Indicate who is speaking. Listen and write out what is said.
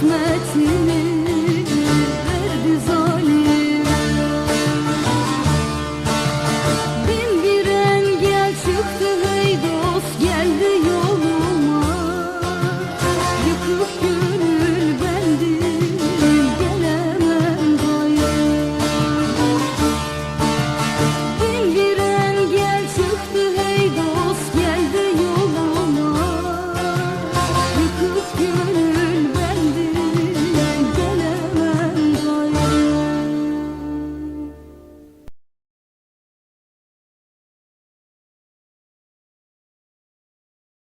Speaker 1: kısmetimiz